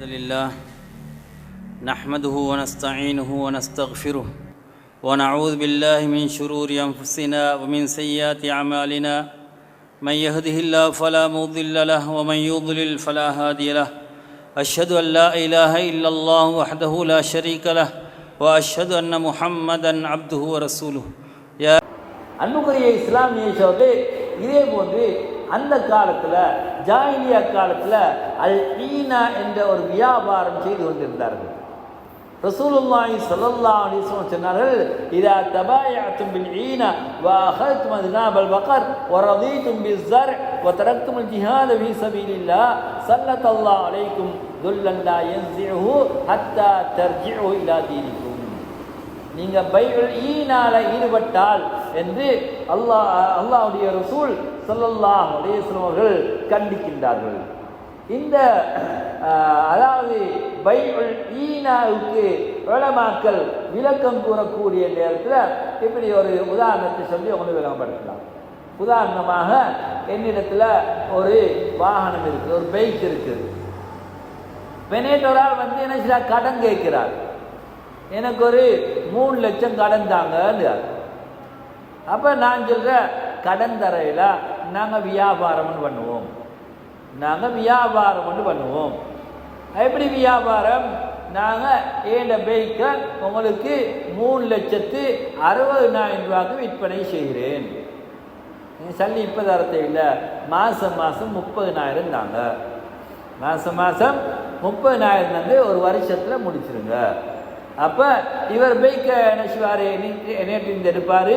الحمد لله نحمده ونستعينه ونستغفره ونعوذ بالله من شرور أنفسنا ومن سيئات أعمالنا. من يهده الله فلا مضل له ومن يضلل فلا هادي له. أشهد أن لا إله إلا الله وحده لا شريك له وأشهد أن محمدا عبده ورسوله. يا أنكر يا إسلام يا شباب அந்த காலத்தில் ஜாயிலியா காலத்தில் அல் ஈனா என்ற ஒரு வியாபாரம் செய்து கொண்டிருந்தார்கள். ரசூலுல்லாஹி ஸல்லல்லாஹு அலைஹி வஸல்லம் சொன்னார்கள் இதா தபாயஅத்தும் பில் ஈனா வ அகதும் அத்னாபல் பகர் வ ரதீதும் பிஸ்ஸர் வ தரக்தும் அல் ஜிஹாத ஃபீ சபீலில்லாஹ் ஸல்லல்லாஹு அலைக்கும் துல்லன் லா யன்ஸிஹு ஹத்தா தர்ஜிஉ இலா தீனிக்கும். நீங்கள் பைபிள் ஈனால ஈடுபட்டால் என்று அல்லாஹ் அல்லாஹ்வுடைய ரசூல் சொல்லல்லா அலைஹி அவர்கள் கண்டிக்கின்றார்கள். இந்த அதாவது பைபிள் ஈனாவுக்கு உலமாக்கள் விளக்கம் கூறக்கூடிய நேரத்தில் இப்படி ஒரு உதாரணத்தை சொல்லி ஒன்று விளம்பரப்படுத்தலாம். உதாரணமாக என்னிடத்தில் ஒரு வாகனம் இருக்குது ஒரு பைக் இருக்குது. பெனேட்டோரால் வந்து என்ன சில கடன் கேட்கிறார். எனக்கு ஒரு மூணு லட்சம் கடன் தாங்க அப்போ நான் சொல்கிறேன் கடன் தரையில் நாங்கள் வியாபாரம்னு பண்ணுவோம். நாங்கள் வியாபாரம்னு பண்ணுவோம். எப்படி வியாபாரம்? நாங்கள் ஏண்ட பைக்கை உங்களுக்கு மூணு லட்சத்து அறுபதுனாயிரம் ரூபாய்க்கு விற்பனை செய்கிறேன். சல்லி இப்போ தரத்தை இல்லை மாதம் மாதம் முப்பதினாயிரம் தாங்க. மாதம் மாதம் முப்பதினாயிரம் தந்து ஒரு வருஷத்தில் முடிச்சிருங்க. அப்போ இவர் பைக்கை என்ன செய்வார்? நேற்று இந்த எடுப்பார்.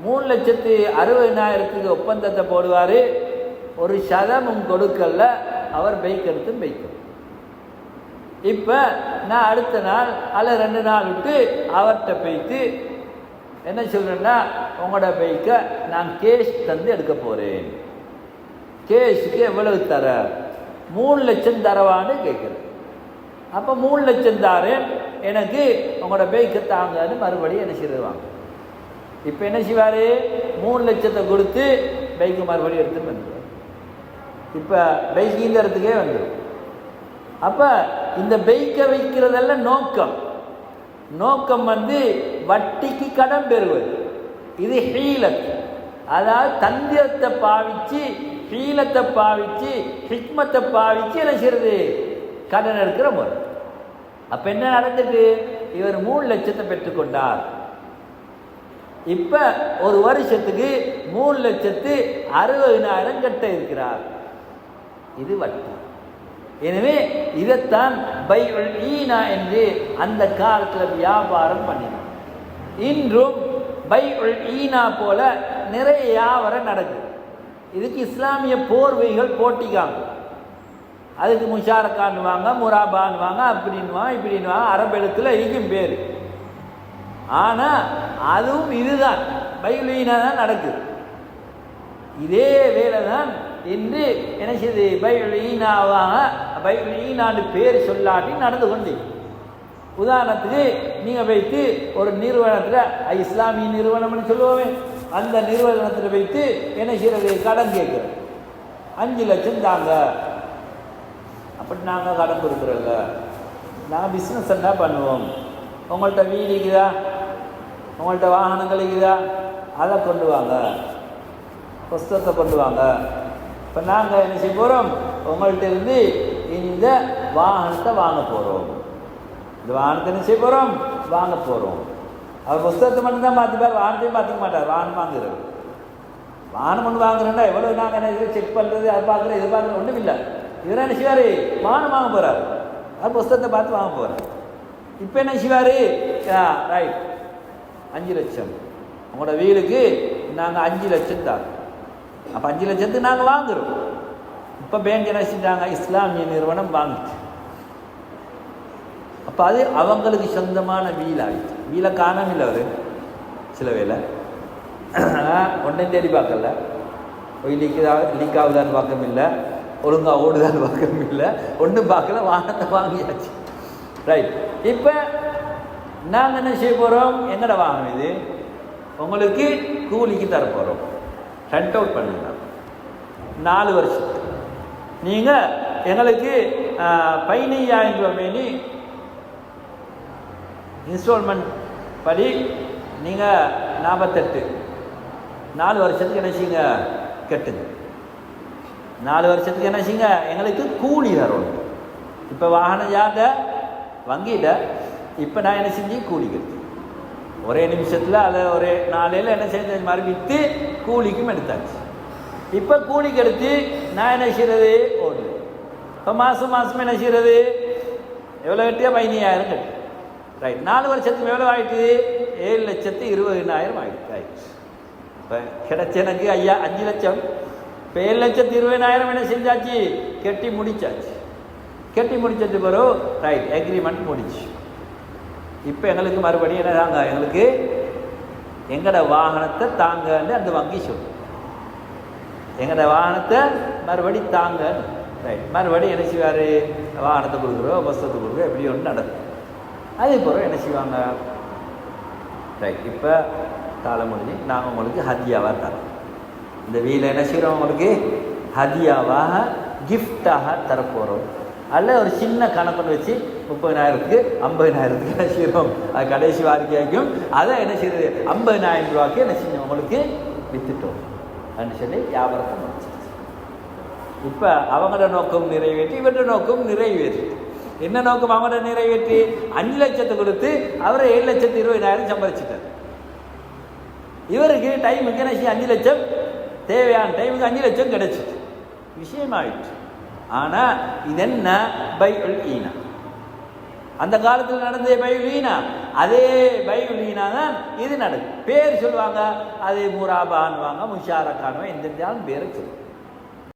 மூணு லட்சத்து அறுபதினாயிரத்துக்கு ஒப்பந்தத்தை போடுவார். ஒரு சதமும் கொடுக்கல. அவர் பைக் எடுத்து பைக்கும் இப்போ நான் அடுத்த நாள் அல்ல ரெண்டு நாள் விட்டு அவர்கிட்ட போய்த்து என்ன சொல்கிறேன்னா உங்களோட பைக்கை நான் கேஷ் தந்து எடுக்க போகிறேன் கேஷுக்கு எவ்வளவு தர? மூணு லட்சம் தரவான்னு கேட்குறேன் அப்போ மூணு லட்சம் தாரேன். எனக்கு உங்களோட பைக்கை தாங்கன்னு மறுபடியும் என்ன செய்வாங்க? இப்போ என்ன செய்வார்? மூணு லட்சத்தை கொடுத்து பைக்கு மறுபடியும் எடுத்துன்னு வந்துடுவார். இப்போ பைக் ஈந்தறதுக்கே வந்துடும். அப்போ இந்த பைக்கை வைக்கிறதெல்லாம் நோக்கம். நோக்கம் வந்து வட்டிக்கு கடன் பெறுவது. இது ஹீலத். அதாவது தந்திரத்தை பாவிச்சு ஹீலத்தை பாவிச்சு ஹிக்மத்தை பாவிச்சு என்ன செய்யறது? கடன் எடுக்கிற முறை. அப்போ என்ன நடந்துட்டு? இவர் மூணு லட்சத்தை பெற்றுக்கொண்டார். இப்போ ஒரு வருஷத்துக்கு மூணு லட்சத்து அறுபதினாயிரம் கட்ட இருக்கிறார். இது வட்டி எனவே இதைத்தான் பைபிள் ஈனா என்று அந்த காலத்தில் வியாபாரம் பண்ணினார் இன்றும் பைபிள் ஈனா போல நிறைய வியாபாரம் நடக்குது. இதுக்கு இஸ்லாமிய போர்வைகள் போட்டிக்காங்க அதுக்கு முஷாரக்கான்னுவாங்க முராபான்வாங்க அப்படின்வாங்க இப்படின்வாங்க அரபெழுத்தில் இருக்கும் பேர். ஆனால் அதுவும் இதுதான். பைபிளினா தான் நடக்குது. இதே வேலை தான் என்று என்ன செய்யுது பைபிள் ஈனாவாக பைபிள் ஈனான்னு பேர் சொல்லாட்டி நடந்து கொண்டு உதாரணத்துக்கு நீங்கள் வைத்து ஒரு நிறுவனத்தில் இஸ்லாமிய நிறுவனம்னு சொல்லுவோமே அந்த நிறுவனத்தில் வைத்து என்ன செய்கிறது கடன் கேட்குறோம் அஞ்சு லட்சம் தாங்க. அப்படி நாங்கள் கடன் கொடுக்குறோங்க. நாங்கள் பிஸ்னஸ் என்ன பண்ணுவோம்? உங்கள்கிட்ட வீடு இருக்குதா? உங்கள்கிட்ட வாகனங்கள் இருக்குதா அதை கொண்டு வாங்க. புஸ்தகத்தை கொண்டு வாங்க. இப்போ நாங்கள் என்ன செய்ய போகிறோம் உங்கள்கிட்ட இருந்து இந்த வாகனத்தை வாங்க போகிறோம் இந்த வாகனத்தை என்ன செய்ய போகிறோம் வாங்க போகிறோம் அவர் புஸ்தகத்தை மட்டும்தான் பார்த்துப்பார் வாகனத்தையும் பார்த்துக்க மாட்டார். வாகனம் வாங்குறது. வாகனம் ஒன்று வாங்குறேன்னா எவ்வளோ நாங்கள் என்ன செக் பண்ணுறது அது பார்க்குறது இது பார்க்குறது ஒன்றும் இல்லை. இவர் என்ன செய்வார்? வாகனம் வாங்க போகிறார் அவர் புஸ்தகத்தை பார்த்து வாங்க போகிறார் இப்போ என்ன செய்வார்? ரைட் அஞ்சு லட்சம். உங்களோட வீலுக்கு நாங்கள் அஞ்சு லட்சம் தான் அப்போ அஞ்சு லட்சத்துக்கு நாங்கள் வாங்குகிறோம் இப்போ பேங்க் என்ன செஞ்சாங்க இஸ்லாமிய நிறுவனம் வாங்கிச்சு. அப்போ அது அவங்களுக்கு சொந்தமான வீல் ஆகிடுச்சு வீலை காணாமல் அவர்? சில வேலை ஒன்றையும் தேடி பார்க்கல. போய் லீக்கா லீக் ஆகுதான்னு பார்க்கவும் இல்லை ஒழுங்காக ஓடுதான்னு பார்க்கவும் இல்லை ஒன்றும் பார்க்கல. வாகனத்தை வாங்கியாச்சு. ரைட் இப்போ நாங்கள் என்ன செய்ய போகிறோம் எங்கட வாகனம் இது? உங்களுக்கு கூலிக்கு தர போகிறோம் ரெண்ட் அவுட் பண்ணுங்க. நாலு வருஷத்துக்கு நீங்கள் எங்களுக்கு பதினையாயிரம் ரூபாய் மேனி இன்ஸ்டால்மெண்ட் படி நீங்கள் நாற்பத்தெட்டு நாலு வருஷத்துக்கு என்ன செய்யுங்க? கட்டுங்க. நாலு வருஷத்துக்கு என்ன செய்யுங்க? எங்களுக்கு கூலி தரணும். இப்போ வாகனம் யார்ட வங்கியில் இப்போ நான் என்ன செஞ்சு கூலி கட்டு. ஒரே நிமிஷத்தில் அதில் ஒரே நாளையில் என்ன செஞ்ச மாதிரி விற்று கூலிக்கும் எடுத்தாச்சு. இப்போ கூலிக்கு எடுத்து நான் என்ன செய்கிறது ஓடுது இப்போ மாதம் மாதம் என்ன செய்கிறது எவ்வளோ கட்டியா? பதினையாயிரம் கட்டு. ரைட் நாலு வருஷத்துக்கு எவ்வளோ ஆகிட்டு ஏழு லட்சத்து இருபதினாயிரம் ஆகிட்டு ஆயிடுச்சு இப்போ கிடைச்ச எனக்கு ஐயா அஞ்சு லட்சம். இப்போ ஏழு லட்சத்து இருபதினாயிரம் என்ன செஞ்சாச்சு? கட்டி முடிச்சாச்சு. கட்டி முடிச்சது பிறகு ரைட் அக்ரிமெண்ட் முடிச்சு இப்போ எங்களுக்கு மறுபடியும் என்ன தாங்க? எங்களுக்கு எங்களோட வாகனத்தை தாங்கன்னு அந்த வங்கி சொல்லும் எங்களோட வாகனத்தை மறுபடி தாங்கன்னு. ரைட் மறுபடியும் என்ன செய்வார்? வாகனத்தை கொடுக்குறோம் பஸ்ஸத்தை கொடுக்குறோம் எப்படி ஒன்று நடக்கும் அதே போகிறோம் என்ன செய்வாங்க? ரைட் இப்போ காலம் முடிஞ்சு நாங்கள் உங்களுக்கு ஹதியாவாக தரோம் இந்த வீல என்ன செய்கிறோம் உங்களுக்கு? ஹதியாவாக கிஃப்டாக தரப்போகிறோம் அல்ல ஒரு சின்ன கணக்குன்னு வச்சு முப்பதினாயிரத்துக்கு ஐம்பதினாயிரத்துக்கு என்ன செய்கிறோம் அது கடைசி வாரிக்கையாக்கும் அதை என்ன செய்யுது ஐம்பதினாயிரம் ரூபாய்க்கு என்ன செஞ்சோம்? உங்களுக்கு வித்துட்டோம். அப்படின்னு சொல்லி வியாபாரத்தை முடிச்சிருச்சு இப்போ அவங்களோட நோக்கம் நிறைவேற்றி இவரோட நோக்கம் நிறைவேற்றி என்ன நோக்கம் அவங்களோட நிறைவேற்றி? அஞ்சு லட்சத்தை கொடுத்து அவரை ஏழு லட்சத்து இருபதாயிரம் சம்பாதிச்சிட்டார் இவருக்கு டைமுக்கு என்ன செய்ய? அஞ்சு லட்சம். தேவையான டைமுக்கு அஞ்சு லட்சம் கிடைச்சிட்டு விஷயமாயிடுச்சு. ஆனால் இது என்ன பைபிள் ஈனா. அந்த காலத்தில் நடந்த பைபிள் ஈனா. அதே பைபிள் ஈனா தான் இது நடக்கும் பேர் சொல்லுவாங்க அது முராபான்வாங்க முஷாரக்கானுவா எந்த பேரை சொல்லுவாங்க.